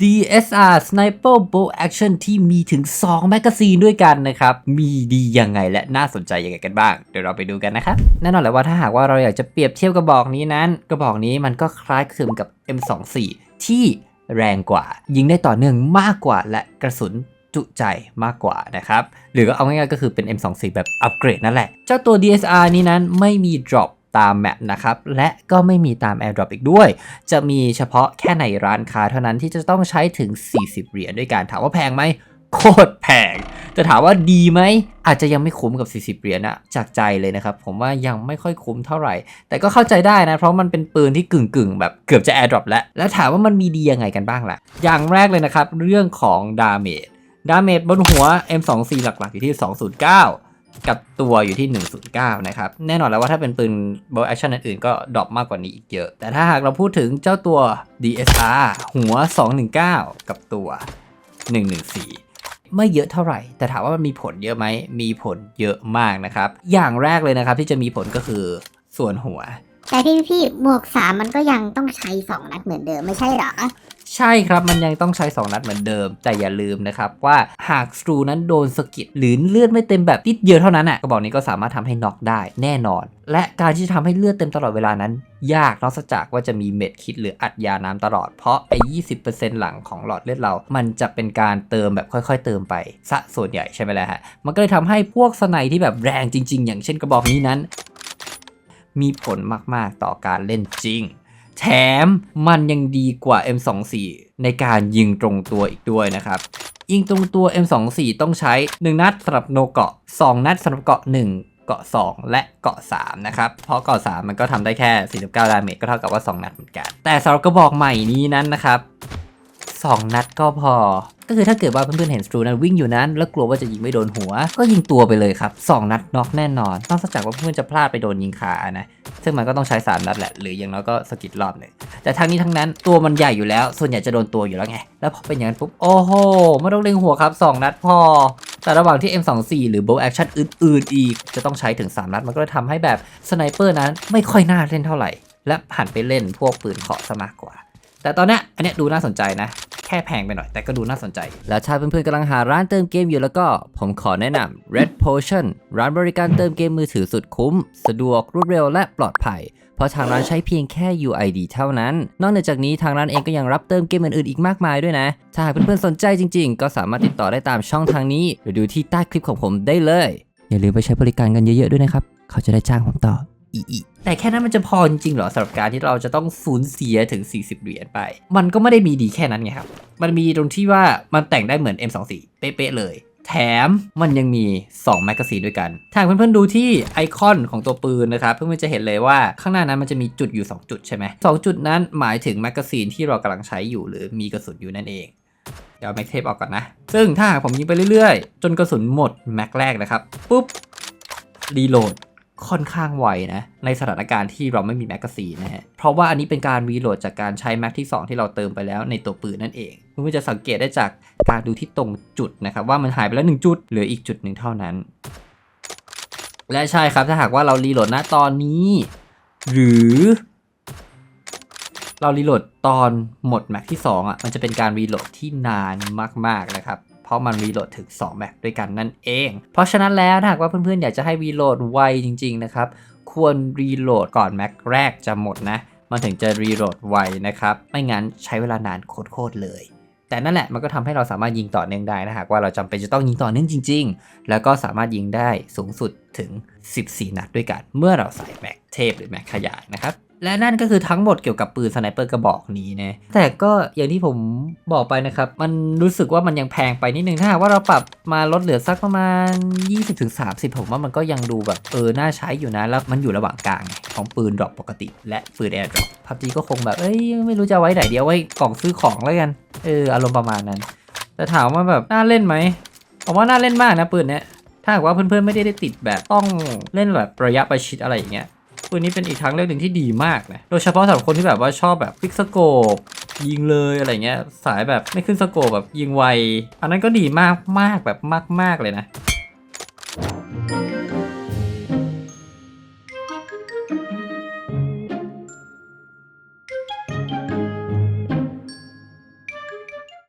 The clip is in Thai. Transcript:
DSR Sniper Bolt Action ที่มีถึง 2 แมกกาซีนด้วยกันนะครับ มีดียังไงและน่าสนใจยังไงกันบ้าง เดี๋ยวเราไปดูกันนะครับ แน่นอนแหละว่าถ้าหากว่าเราอยากจะเปรียบเทียบกระบอกนี้นั้น กระบอกนี้มันก็คล้ายคลึงกับ M24 ที่แรงกว่า ยิงได้ต่อเนื่องมากกว่าและกระสุนจุใจมากกว่านะครับ หรือก็เอาง่ายๆก็คือเป็น M24 แบบอัปเกรดนั่นแหละ เจ้าตัว DSR นี้นั้นไม่มี drop ตามแมปนะครับ และก็ไม่มีตาม AirDrop อีกด้วย จะมีเฉพาะแค่ในร้านค้าเท่านั้นที่จะต้องใช้ถึง 40 เหรียญด้วยกันถามว่าแพงไหมโคตรแพงแต่ถามว่าดีไหม อาจจะยังไม่คุ้มกับ 40 เหรียญนะจากใจเลยนะครับ ผมว่ายังไม่ค่อยคุ้มเท่าไหร่ แต่ก็เข้าใจได้นะ เพราะมันเป็นปืนที่กึ่งกึ่งๆแบบเกือบจะ AirDrop แล้ว แล้วถามว่ามันมีดียังไงกันบ้างล่ะ อย่างแรกเลยนะครับ เรื่องของดาเมจ ดาเมจบนหัว M24 หลักๆ อยู่ที่ 209 กับตัวอยู่ที่ 109 นะครับ แน่นอนแล้วว่าถ้าเป็นปืน bolt action อื่นๆก็ดรอปมากกว่านี้อีกเยอะ แต่ถ้าหากเราพูดถึงเจ้าตัว DSR หัว 219 กับตัว 114 ไม่เยอะเท่าไหร่ แต่ถามว่ามันมีผลเยอะไหม มีผลเยอะมากนะครับ อย่างแรกเลยนะครับที่จะมีผลก็คือส่วนหัว แต่พี่พี่หมวกสามมันก็ยังต้องใช้สองนัดเหมือนเดิมไม่ใช่หรอ ใช่ครับมันยังต้องใช้ 2 นัดเหมือนเดิม แต่อย่าลืมนะครับว่าหากสตรูนั้นโดนสะกิดหรือเลือดไม่เต็มแบบนิดเดียวเท่านั้นอะกระบอกนี้ก็สามารถทำให้น็อกได้แน่นอน และการที่จะทำให้เลือดเต็มตลอดเวลานั้น ยากนอกจากว่าจะมีเม็ดคิดหรืออัดยาน้ำตลอดเพราะไอ้20%หลังของหลอดเลือดเรา มันจะเป็นการเติมแบบค่อยๆ เติมไปซะส่วนใหญ่ใช่ไหมล่ะฮะมันก็เลยทำให้พวกสไนที่แบบแรงจริง ๆ อย่างเช่นกระบอกนี้นั้น มีผลมากๆต่อการเล่นจริง แถมมันยังดีกว่า M24 ในการยิงตรงตัวอีกด้วยนะครับ ยิงตรงตัว M24 ต้องใช้ 1 นัดสำหรับโนเกาะ 2 นัดสำหรับเกาะ 1เกาะ 2 และเกาะ 3 นะครับ เพราะเกาะ 3 มันก็ทำได้แค่ 49 ดาเมจก็เท่ากับว่า 2 นัดเหมือนกัน แต่สำหรับกระบอกใหม่นี้นั้นนะครับ 2 นัดก็พอ ก็คือถ้าเกิดว่าเพื่อนๆเห็นสตรูนั้นวิ่งอยู่นั้น แล้วกลัวว่าจะยิงไม่โดนหัว ก็ยิงตัวไปเลยครับ 2 นัดน็อกแน่นอนนอกจากว่าเพื่อนจะพลาดไปโดนยิงขานะซึ่งมันก็ต้องใช้ 3 นัดแหละ หรืออย่างน้อยก็สกิดรอบหนึ่งแต่ทั้งนี้ทั้งนั้นตัวมันใหญ่อยู่แล้ว ส่วนใหญ่จะโดนตัวอยู่แล้วไง แล้วพอเป็นอย่างนั้นปุ๊บ โอ้โห ไม่ต้องเล็งหัวครับ 2 นัดพอ แต่ระหว่างที่ M24 หรือ bolt action อื่นๆ อีก จะต้องใช้ถึง 3 นัด มันก็เลยทำให้แบบสไนเปอร์นั้นไม่ค่อยน่าเล่นเท่าไหร่ และหันไปเล่นพวกปืนเคาะซะมากกว่า แต่ตอนนี้อันนี้ดูน่าสนใจนะ ค่แพงไปหน่อยแต่ก็ดูน่าสนใจ แล้วถ้าเพื่อนๆกำลังหาร้านเติมเกมอยู่แล้วก็ ผมขอแนะนำ Red Potion ร้านบริการเติมเกมมือถือสุดคุ้ม สะดวกรวดเร็วและปลอดภัย เพราะทางร้านใช้เพียงแค่ UID เท่านั้น นอกจากนี้ทางร้านเองก็ยังรับเติมเกมอื่นๆอีกมากมายด้วยนะ ถ้าหากเพื่อนๆสนใจจริง ๆ ก็สามารถติดต่อได้ตามช่องทางนี้ หรือดูที่ใต้คลิปของผมได้เลย อย่าลืมไปใช้บริการกันเยอะๆด้วยนะครับ เขาจะได้จ้างผมต่อ อีอีแต่แค่นั้นมันจะพอจริงๆเหรอสำหรับการที่เราจะต้องสูญเสียถึง 40 เหรียญไป มันก็ไม่ได้มีดีแค่นั้นไงครับ มันมีตรงที่ว่ามันแต่งได้เหมือน M24 เป๊ะๆเลย แถมมันยังมี 2 แมกกาซีนด้วยกัน ถ้าเพื่อนๆดูที่ไอคอนของตัวปืนนะครับ เพื่อนๆจะเห็นเลยว่าข้างหน้านั้นมันจะมีจุดอยู่ 2 จุดใช่ไหมสองจุดนั้นหมายถึงแมกกาซีนที่เรากำลังใช้อยู่หรือมีกระสุนอยู่นั่นเองเดี๋ยวแม็กเทปออกก่อนนะ ซึ่งถ้าหากผมยิงไปเรื่อยๆ จนกระสุนหมดแม็กแรกนะครับ ปุ๊บรีโหลด ค่อนข้างไวนะ ในสถานการณ์ที่เราไม่มีแมกกาซีนนะฮะ เพราะว่าอันนี้เป็นการรีโหลดจากการใช้แม็กที่ 2 ที่เราเติมไปแล้วในตัวปืนนั่นเองเพื่อนๆจะสังเกตได้จากการดูที่ตรงจุดนะครับว่ามันหายไปแล้วหนึ่งจุดเหลืออีกจุดหนึ่งเท่านั้น และใช่ครับถ้าหากว่าเรารีโหลดณตอนนี้ หรือเรารีโหลดตอนหมดแม็กที่ 2อะมันจะเป็นการรีโหลดที่นานมากๆนะครับ เพราะมันรีโหลดถึง 2 แม็กด้วยกันนั่นเอง เพราะฉะนั้นแล้วถ้าหากว่าเพื่อนๆ อยากจะให้รีโหลดไวจริงๆนะครับ ควรรีโหลดก่อนแม็กแรกจะหมดนะ มันถึงจะรีโหลดไวนะครับ ไม่งั้นใช้เวลานานโคตรๆเลยแต่นั่นแหละมันก็ทำให้เราสามารถยิงต่อเนื่องได้นะหากว่าเราจำเป็นจะต้องยิงต่อเนื่องจริง ๆ แล้วก็สามารถยิงได้สูงสุดถึง 14 นัดด้วยกัน เมื่อเราใส่แม็กเทพหรือแม็กขยายนะครับ และนั่นก็คือทั้งหมดเกี่ยวกับปืนสไนเปอร์กระบอกนี้นะ แต่ก็อย่างที่ผมบอกไปนะครับ มันรู้สึกว่ามันยังแพงไปนิดนึง ถ้าหากว่าเราปรับมาลดเหลือสักประมาณ 20-30 ผมว่ามันก็ยังดูแบบเออ น่าใช้อยู่นะ แล้วมันอยู่ระหว่างกลางของปืนดรอปปกติ และปืนแอร์ดรอปพับจีก็คงแบบ เอ้ย ไม่รู้จะไว้ไหนเดียวไว้กล่องซื้อของแล้วกัน เออ อารมณ์ประมาณนั้น แต่ถามว่าแบบน่าเล่นไหม ผมว่าน่าเล่นมากนะปืนเนี้ยถ้าหากว่าเพื่อนๆไม่ได้ติดแบบต้องเล่นแบบระยะประชิดอะไรอย่างเงี้ย ปืนนี้เป็นอีกทางเลือกหนึ่งที่ดีมากนะโดยเฉพาะสำหรับคนที่แบบว่าชอบแบบฟิกสโกปยิงเลยอะไรเงี้ยสายแบบไม่ขึ้นสโกปแบบยิงไว อันนั้นก็ดีมากมากแบบมาก ๆ เลยนะ